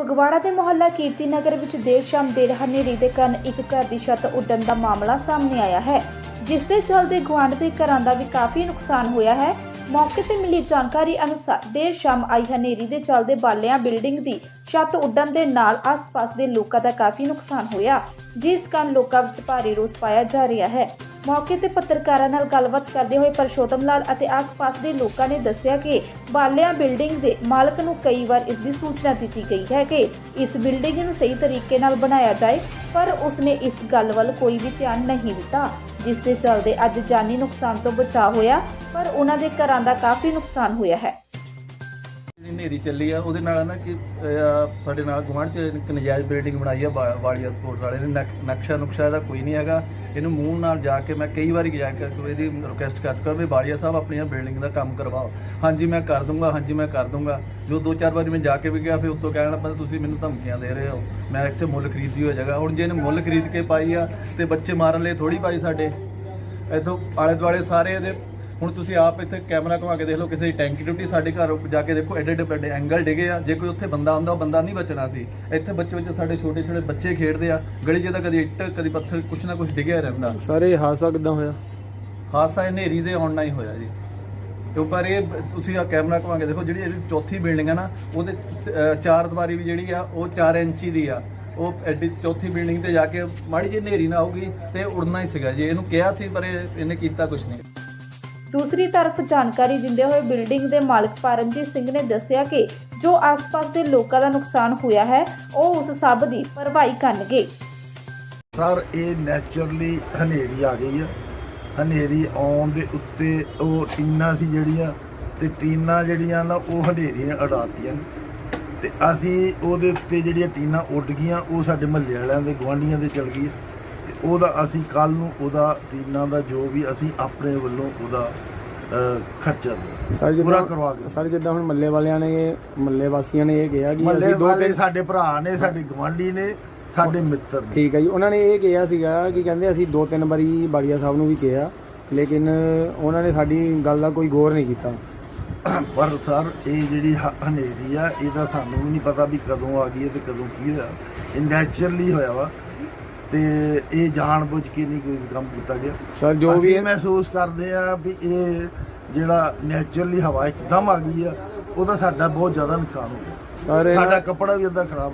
ਫਗਵਾੜਾ ਦੇ ਮੁਹੱਲਾ ਕੀਰਤੀ ਨਗਰ ਵਿੱਚ ਦੇਰ ਸ਼ਾਮ ਦੇਰ ਹਨੇਰੀ ਦੇ ਕਾਰਨ ਇੱਕ ਘਰ ਦੀ ਛੱਤ ਉੱਡਣ ਦਾ ਮਾਮਲਾ ਸਾਹਮਣੇ ਆਇਆ ਹੈ, ਜਿਸ ਦੇ ਚਲਦੇ ਗੁਆਂਢ ਦੇ ਘਰਾਂ ਦਾ ਵੀ ਕਾਫੀ ਨੁਕਸਾਨ ਹੋਇਆ ਹੈ। ਮੌਕੇ ਤੇ ਮਿਲੀ ਜਾਣਕਾਰੀ ਅਨੁਸਾਰ ਦੇਰ ਸ਼ਾਮ ਆਈ ਹਨੇਰੀ ਦੇ ਚਲਦੇ ਬਾਲਿਆਂ ਬਿਲਡਿੰਗ ਦੀ ਛੱਤ ਉੱਡਣ ਦੇ ਨਾਲ ਆਸ-ਪਾਸ ਦੇ ਲੋਕਾਂ ਦਾ ਕਾਫੀ ਨੁਕਸਾਨ ਹੋਇਆ, ਜਿਸ ਕਾਰਨ ਲੋਕਾਂ ਵਿੱਚ ਭਾਰੀ ਰੋਸ ਪਾਇਆ ਜਾ ਰਿਹਾ ਹੈ। ਮੌਕੇ ਤੇ ਪੱਤਰਕਾਰਾਂ ਨਾਲ ਗੱਲਬਾਤ ਕਰਦੇ ਹੋਏ ਪਰਸ਼ੋਤਮ ਲਾਲ ਅਤੇ ਆਸ-ਪਾਸ ਦੇ ਲੋਕਾਂ ਨੇ ਦੱਸਿਆ ਕਿ ਬਾਲਿਆਂ ਬਿਲਡਿੰਗ ਦੇ ਮਾਲਕ ਨੂੰ ਕਈ ਵਾਰ ਇਸ ਦੀ ਸੂਚਨਾ ਦਿੱਤੀ ਗਈ ਹੈ ਕਿ ਇਸ ਬਿਲਡਿੰਗ ਨੂੰ ਸਹੀ ਤਰੀਕੇ ਨਾਲ ਬਣਾਇਆ ਜਾਏ, ਪਰ ਉਸਨੇ ਇਸ ਗੱਲ ਵੱਲ ਕੋਈ ਵੀ ਧਿਆਨ ਨਹੀਂ ਦਿੱਤਾ। ਜਿਸ ਦੇ ਚਲਦੇ ਅੱਜ ਜਾਨੀ ਨੁਕਸਾਨ ਤੋਂ ਬਚਾਅ ਹੋਇਆ, ਪਰ ਉਹਨਾਂ ਦੇ ਘਰਾਂ ਦਾ ਕਾਫੀ ਨੁਕਸਾਨ ਹੋਇਆ ਹੈ। ਜਿਹੜੀ ਚੱਲੀ ਆ ਉਹਦੇ ਨਾਲ ਨਾ ਕਿ ਅਹ, ਸਾਡੇ ਨਾਲ ਗੁਆਂਢ ਚ ਇੱਕ ਨਜਾਇਜ਼ ਬਿਲਡਿੰਗ ਬਣਾਈ ਆ ਵਾ- ਵਾਲੀਆ ਸਪੋਰਟਸ ਵਾਲੇ ਨੇ ਨਕ- ਨਕਸ਼ਾ ਨੁਕਸ਼ਾ ਇਹਦਾ ਕੋਈ ਨਹੀਂ ਹੈਗਾ। ਇਹਨੂੰ ਮੂੰਹ ਨਾਲ ਜਾ ਕੇ ਮੈਂ ਕਈ ਵਾਰੀ ਜਾ ਕੇ ਇਹਦੀ ਰਿਕੁਐਸਟ ਕਰ ਚੁੱਕਾ ਵੀ ਵਾਲੀਆ ਸਾਹਿਬ ਆਪਣੀਆਂ ਬਿਲਡਿੰਗ ਦਾ ਕੰਮ ਕਰਵਾਓ। ਹਾਂਜੀ ਮੈਂ ਕਰ ਦੂੰਗਾ ਹਾਂਜੀ ਮੈਂ ਕਰ ਦੂੰਗਾ। ਜੋ ਦੋ ਚਾਰ ਵਾਰੀ ਮੈਂ ਜਾ ਕੇ ਵੀ ਗਿਆ ਫਿਰ ਉੱਤੋਂ ਕਹਿਣ ਲੱਗਾ ਤੁਸੀਂ ਮੈਨੂੰ ਧਮਕੀਆਂ ਦੇ ਰਹੇ ਹੋ। ਮੈਂ ਇੱਥੇ ਮੁੱਲ ਖਰੀਦੀ ਹੋਈ ਜਗ੍ਹਾ। ਹੁਣ ਜੇ ਇਹਨੇ ਮੁੱਲ ਖਰੀਦ ਕੇ ਪਾਈ ਆ ਤੇ ਬੱਚੇ ਮਾਰਨ ਲਈ ਥੋੜੀ ਪਾਈ ਸਾਡੇ। ਇੱਥੋਂ ਆਲੇ ਦੁਆਲੇ ਸਾਰੇ ਇਹਦੇ ਹੁਣ ਤੁਸੀਂ ਆਪ ਇੱਥੇ ਕੈਮਰਾ ਘੁਮਾ ਕੇ ਦੇਖ ਲਓ ਕਿਸੇ ਦੀ ਟੈਂਕੀ ਟੁੱਟੀ ਸਾਡੇ ਘਰ ਜਾ ਕੇ ਦੇਖੋ ਐਡੇ ਐਡੇ ਵੱਡੇ ਐਂਗਲ ਡਿਗੇ ਆ। ਜੇ ਕੋਈ ਉੱਥੇ ਬੰਦਾ ਹੁੰਦਾ ਉਹ ਬੰਦਾ ਨਹੀਂ ਬਚਣਾ ਸੀ। ਇੱਥੇ ਬੱਚੇ ਬੱਚੇ ਸਾਡੇ ਛੋਟੇ ਛੋਟੇ ਬੱਚੇ ਖੇਡਦੇ ਆ। ਗਲੀ 'ਚ ਤਾਂ ਕਦੀ ਇੱਟ ਕਦੀ ਪੱਥਰ ਕੁਛ ਨਾ ਕੁਛ ਡਿਗਿਆ ਰਹਿੰਦਾ। ਸਰ ਇਹ ਹਾਦਸਾ ਕਿੱਦਾਂ ਹੋਇਆ? ਹਾਦਸਾ ਇਹ ਹਨੇਰੀ ਦੇ ਆਉਣ ਨਾਲ ਹੀ ਹੋਇਆ ਜੀ। ਤੇ ਪਰ ਇਹ ਤੁਸੀਂ ਆ ਕੈਮਰਾ ਘੁਮਾ ਕੇ ਦੇਖੋ ਜਿਹੜੀ ਇਹਦੀ ਚੌਥੀ ਬਿਲਡਿੰਗ ਹੈ ਨਾ ਉਹਦੇ ਚਾਰ ਦੀਵਾਰੀ ਵੀ ਜਿਹੜੀ ਆ ਉਹ 4 ਇੰਚੀ ਦੀ ਆ। ਉਹ ਐਡੀ ਚੌਥੀ ਬਿਲਡਿੰਗ ਤੇ ਜਾ ਕੇ ਮਾੜੀ ਜਿਹੀ ਹਨੇਰੀ ਨਾ ਆਊਗੀ ਤੇ ਉੜਨਾ ਹੀ ਸੀਗਾ ਜੀ। ਇਹਨੂੰ ਕਿਹਾ ਸੀ ਪਰ ਇਹ- ਇਹਨੇ ਕੀਤਾ ਕੁਛ ਨਹੀਂ। ਦੂਸਰੀ ਤਰਫ ਜਾਣਕਾਰੀ ਦਿੰਦੇ ਹੋਏ ਬਿਲਡਿੰਗ ਦੇ ਮਾਲਕ ਪਰਮਜੀਤ ਸਿੰਘ ਨੇ ਦੱਸਿਆ ਕਿ ਜੋ ਆਸ-ਪਾਸ ਦੇ ਲੋਕਾਂ ਦਾ ਨੁਕਸਾਨ ਹੋਇਆ ਹੈ, ਉਹ ਉਸ ਸਭ ਦੀ ਭਰਪਾਈ ਕਰਨਗੇ। ਸਰ, ਇਹ ਨੈਚੁਰਲੀ ਹਨੇਰੀ ਆ ਗਈ ਆ। ਹਨੇਰੀ ਆਉਣ ਦੇ ਉੱਤੇ ਉਹ ਟੀਨਾ ਸੀ ਜਿਹੜੀਆਂ ਤੇ ਟੀਨਾ ਜਿਹੜੀਆਂ ਨਾ ਉਹ ਹਨੇਰੀ ਨੇ। ਉਡਾਤੀਆਂ ਤੇ ਅਸੀਂ ਉਹਦੇ ਉੱਤੇ ਜਿਹੜੀਆਂ ਟੀਨਾ ਉੱਡ ਗਈਆਂ, ਉਹ ਸਾਡੇ ਮਹੱਲੇ ਵਾਲਿਆਂ ਦੇ ਗੁਆਂਢੀਆਂ ਦੇ ਚਲ ਗਈ ਉਹਦਾ ਅਸੀਂ ਕੱਲ ਨੂੰ ਉਹਦਾ ਟੀਨਾ ਦਾ ਜੋ ਵੀ ਅਸੀਂ ਆਪਣੇ ਵੱਲੋਂ ਉਹਦਾ ਖਰਚਾ ਸਰ ਪੂਰਾ ਕਰਵਾ ਕੇ ਸਰ ਜਿੱਦਾਂ ਹੁਣ ਮੱਲੇ ਵਾਲਿਆਂ ਨੇ ਮੱਲੇ ਵਾਸੀਆਂ ਨੇ ਇਹ ਕਿਹਾ ਕਿ ਅਸੀਂ ਦੋ ਤਿੰਨ ਸਾਡੇ ਭਰਾ ਨੇ ਸਾਡੇ ਗੁਆਂਢੀ ਨੇ ਸਾਡੇ ਮਿੱਤਰ ਨੇ। ਠੀਕ ਹੈ ਜੀ। ਉਹਨਾਂ ਨੇ ਇਹ ਕਿਹਾ ਸੀਗਾ ਕਿ ਕਹਿੰਦੇ ਅਸੀਂ ਦੋ ਤਿੰਨ ਵਾਰੀ ਬਾੜੀਆ ਸਾਹਿਬ ਨੂੰ ਵੀ ਕਿਹਾ ਲੇਕਿਨ ਉਹਨਾਂ ਨੇ ਸਾਡੀ ਗੱਲ ਦਾ ਕੋਈ ਗੌਰ ਨਹੀਂ ਕੀਤਾ। ਪਰ ਸਰ ਇਹ ਜਿਹੜੀ ਹਨੇਰੀ ਆ ਇਹਦਾ ਸਾਨੂੰ ਵੀ ਨਹੀਂ ਪਤਾ ਵੀ ਕਦੋਂ ਆ ਗਈ ਹੈ ਤੇ ਕਦੋਂ ਕੀ ਹੋਇਆ। ਇਹ ਨੈਚੁਰਲੀ ਹੋਇਆ ਵਾ। ਤੇ ਇਹ ਜਾਣ ਬੁੱਝ ਕੇ ਨਹੀਂ ਕੋਈ ਕੰਮ ਕੀਤਾ ਗਿਆ। ਸਰ ਜੋ ਵੀ ਮਹਿਸੂਸ ਕਰਦੇ ਆ ਵੀ ਇਹ ਜਿਹੜਾ ਨੈਚੁਰਲੀ ਹਵਾ ਇੱਕਦਮ ਆ ਗਈ ਆ ਉਹਦਾ ਸਾਡਾ ਬਹੁਤ ਜ਼ਿਆਦਾ ਨੁਕਸਾਨ ਹੋ ਗਿਆ। ਸਾਡਾ ਕੱਪੜਾ ਵੀ ਅੱਧਾ ਖਰਾਬ